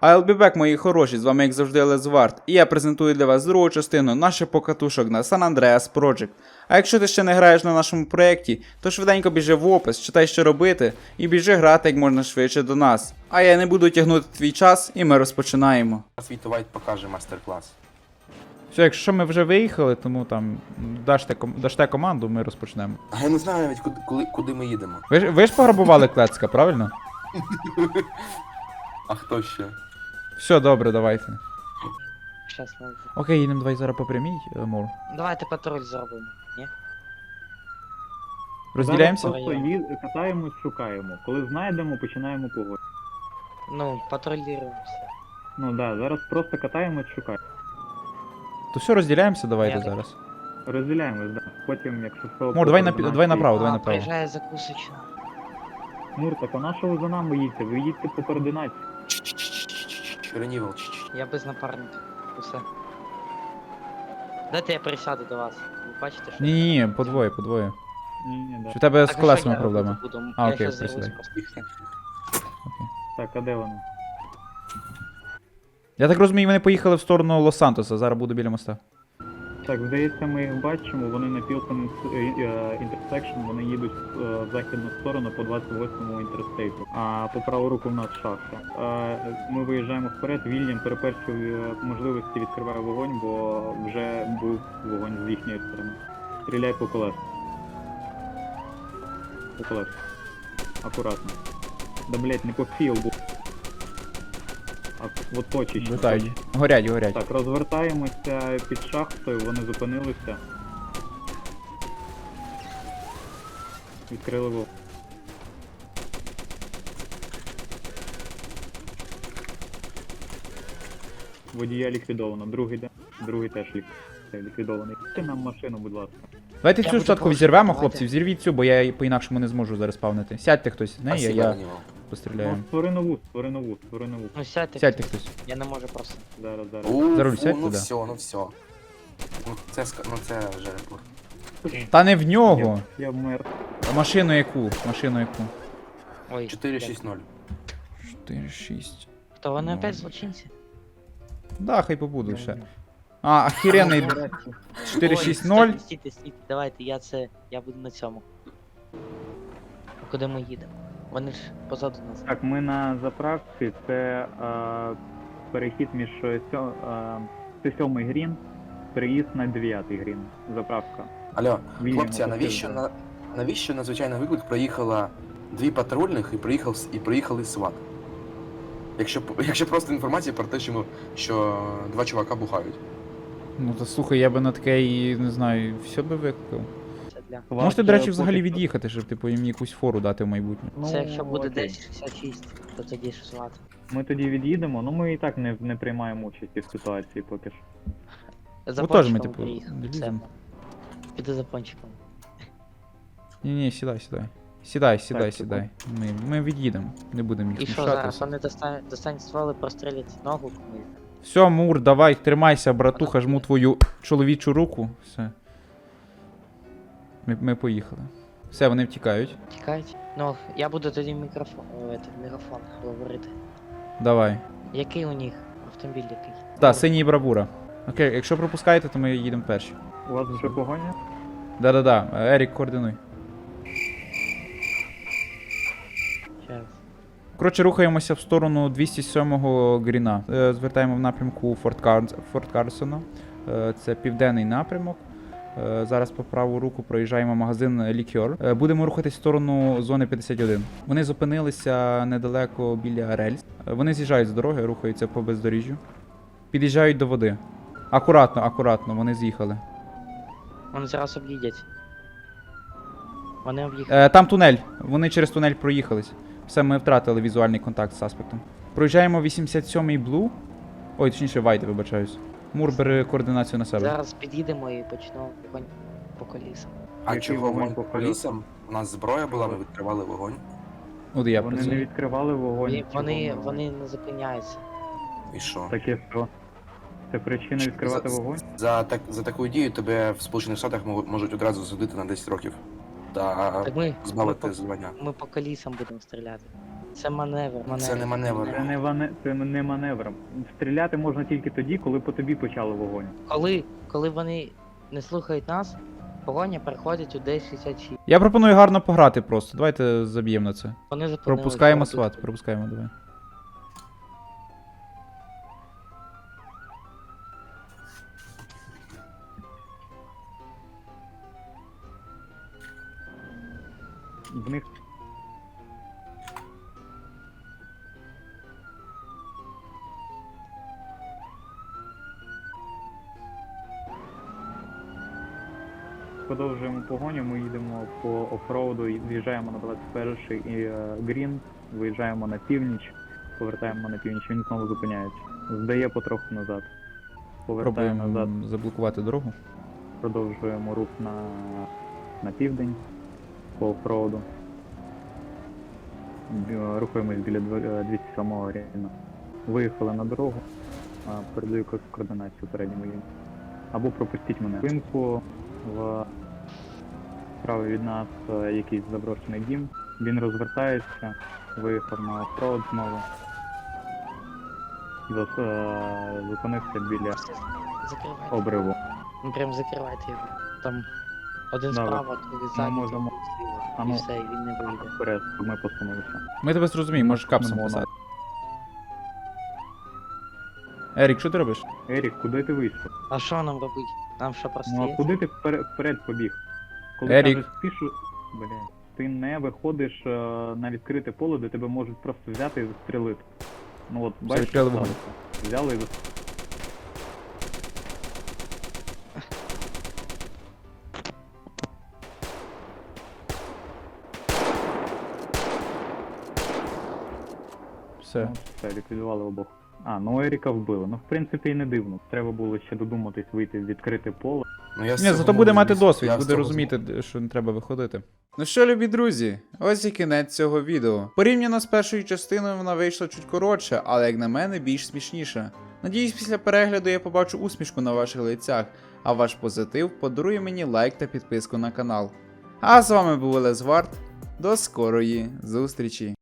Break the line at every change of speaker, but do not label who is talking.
I'll be back, мої хороші, з вами як завжди Лезвард, і я презентую для вас другу частину наших покатушок на San Andreas Project. А якщо ти ще не граєш на нашому проєкті, то швиденько біжи в опис, читай, що робити, і біжи грати як можна швидше до нас. А я не буду тягнути твій час, і ми розпочинаємо.
Світ Вайт покаже майстер-клас.
Все, якщо ми вже виїхали, тому там даште, даште команду, ми розпочнемо.
А я не знаю навіть куди, коли, куди ми їдемо.
Ви ж, ви ж пограбували Клецька, правильно?
А хто ще?
Все, добре, давайте.
Щас ми...
Окей, їдемо давай зараз по прямій, е, Мур.
Давайте патруль зробимо. Ні?
Розділяємося?
Зараз
Просто ї... катаємось, шукаємо. Коли знайдемо, починаємо погоду.
Ну, патрулюємося.
Ну да, зараз просто катаємось, шукаємо.
То все, розділяємося, давайте
Я так-
зараз.
Розділяємось, да. Потім, якщо що.
Мур, давай, на,
координації-
давай направо,
А,
давай направо.
Приїжджає закусочна.
Мур, так а на що ви за нами їдьте? Ви їдьте по координації.
Ренівел. Ч-ч-ч.
Я без напарника. Усе. Дайте я присяду до вас. Ви бачите, що...
Ні, ні, ні, по двоє, по двоє.
Ні, ні, да.
Чи в тебе з колесами проблема? А,
я
окей, присідай.
Так, а де вони?
Я так розумію, вони поїхали в сторону Лос-Сантоса, зараз буду біля моста.
Так, здається, ми їх бачимо, вони на Пілтон інтерсекшн, вони їдуть е, в західну сторону по 28-му інтерстейту. А по праву руку в нас шахта. Е, Ми виїжджаємо вперед, Вільям при першій е, можливості відкриває вогонь, бо вже був вогонь з їхньої сторони. Стріляй по колесах. По колесах. Акуратно. Да блять, не по філду. А от точечно.
Летають. Горять, горять.
Так, розвертаємося під шахтою, вони зупинилися. Відкрили вогонь. Водія ліквідовано, другий де? Другий теж лік... е, ліквідований. Ти нам машину, будь ласка.
Давайте цю спочатку взірвемо, хлопці, взірвіть цю, бо я по-інакшому не зможу зараз спавнити. Сядьте хтось з неї, я Постріляю.
Ну, створи нову, створи нову, створи нову.
Ну сядьте.
Сядьте хтось.
Я не можу просто.
Зараз, зараз.
За руль
ну
да.
все, ну все. Ну це, ска- ну це жеребур.
Та не в нього!
Я, я вмер.
А Машину яку? Машину яку?
Ой.
4-6-0.
4, 6.
Хто вони опять злочинці?
Да, хай побуду ще. А, охеренний
Ой,
460.
стійте, Стійте, стійте, давайте, я це. Я буду на цьому. А куди ми їдемо? Вони ж позаду нас.
Так, ми на заправці, це е, перехід між сьо- е, це сьомий грін, переїзд на дев'ятий грін. Заправка.
Алло,
Вільям
хлопці, а навіщо, на, навіщо на звичайний виклик проїхала дві патрульних і приїхав с- і приїхали сват? Якщо, п- якщо просто інформація про те, що, ми, що два чувака бухають.
Ну то слухай, я би на таке і не знаю, все би викликав. Можете, до речі, взагалі від'їхати, щоб типу їм якусь фору дати в майбутнє.
Ну,
Це якщо буде
окей.
1066, то тоді ж звати.
Ми тоді від'їдемо, ну ми і так не, не приймаємо участі в ситуації поки що.
За
Ну, теж ми,
пончиком
типу,
приїхав. Піду за пончиком.
Ні, ні, сідай, сідай. Сідай, сідай,
Так,
сідай. Ми, ми від'їдемо, не будемо
І
їх
що зараз? Вони достануть, достануть стволи, прострілять ногу комусь.
Все, Мур, давай, тримайся, братуха, жму твою чоловічу руку. Все. Ми, ми поїхали. Все, вони втікають.
Тікають. Ну, я буду тоді мікрофон, этот, мегафон говорити.
Давай.
Який у них автомобіль який?
Так, синій бравура. Окей, якщо пропускаєте, то ми їдемо перші.
У вас вже погоня?
Да-да-да, Ерік, координуй.
Щас.
Коротше, рухаємося в сторону 207-го Гріна. Е, Звертаємо в напрямку Форт, Карс... Форт Карсона. Е, Це південний напрямок. Е, Зараз по праву руку проїжджаємо магазин Лікьор. Е, Будемо рухатись в сторону зони 51. Вони зупинилися недалеко біля рельс. Е, Вони з'їжджають з дороги, рухаються по бездоріжжю. Під'їжджають до води. Акуратно, акуратно, вони з'їхали.
Вони зараз об'їдять. Вони об'їхали.
Е, там тунель. Вони через тунель проїхались. Все, ми втратили візуальний контакт з аспектом. Проїжджаємо 87-й блу. Ой, точніше, Вайде, вибачаюсь. Мур бери координацію на себе.
Зараз під'їдемо і почнемо вогонь по колісам.
А
Який
чого
вогонь
вогонь
по
по колісам? У нас зброя була, ми відкривали вогонь.
От я
вони не відкривали вогонь.
І вони, вони не зупиняються.
І що?
Таке що? Це причина відкривати
За-
вогонь?
За, так, за таку дію тебе в Сполучених Штатах мо- можуть одразу засудити на 10 років. Та
Так ми, ми,
збавити
по,
звання.
ми по колісам будемо стріляти. Це маневр, маневр.
Це не маневр.
Це не ване... це не маневр. Стріляти можна тільки тоді, коли по тобі почали вогонь.
Коли, коли вони не слухають нас, погоня переходить у 1066.
Я пропоную гарно пограти просто. Давайте заб'ємо на це.
Вони.
Пропускаємо
сват.
сват, пропускаємо, давай.
В них Продовжуємо погоню, ми їдемо по офроуду, і з'їжджаємо на 21-й і е, Грін, виїжджаємо на північ, повертаємо на північ, він знову зупиняється. Здає потроху назад. Повертає назад,
заблокувати дорогу.
продовжуємо рух на, на південь по офроуду. Бі- Рухаємось біля дв- е, 207 рівня. Виїхали на дорогу, передаю ко- координацію передньому їм. Або пропустіть мене. Пинку в справа від нас е, якийсь заброшений дім. Він розвертається, виїхав на офроуд знову. Зас- е, Зупинився біля
Закривайте.
обриву.
Ну, прям закривайте його. Там один
Да,
справа, другий ззаді,
можемо-
другий зліва.
А
І все, і він не вийде.
Вперед, ми посунулися.
Ми тебе зрозуміємо, можеш капсом писати. Ерік, що ти робиш?
Ерік, куди ти вийшов?
А що нам робити? Нам що просто
Ну а куди ти вперед, вперед побіг? Коли
Ерік.
кажеш спішу, блядь, ти не виходиш е, на відкрите поле, де тебе можуть просто взяти і застрелити. Ну от, бачиш,
відкрили
що
вогонь.
сталося? взяли і застрелили.
Все.
Ну, все, ліквідували обох. А, ну Еріка вбили. Ну, в принципі, і не дивно. Треба було ще додуматись вийти в відкрите поле.
Ну, я з
Ні,
цього
зато буде
можу
мати досвід,
я з
буде
цього
розуміти, що не треба виходити. Ну що, любі друзі, ось і кінець цього відео. Порівняно з першою частиною вона вийшла чуть коротше, але як на мене більш смішніша. Надіюсь, після перегляду я побачу усмішку на ваших лицях, а ваш позитив подарує мені лайк та підписку на канал. А з вами був Лезвард. До скорої зустрічі!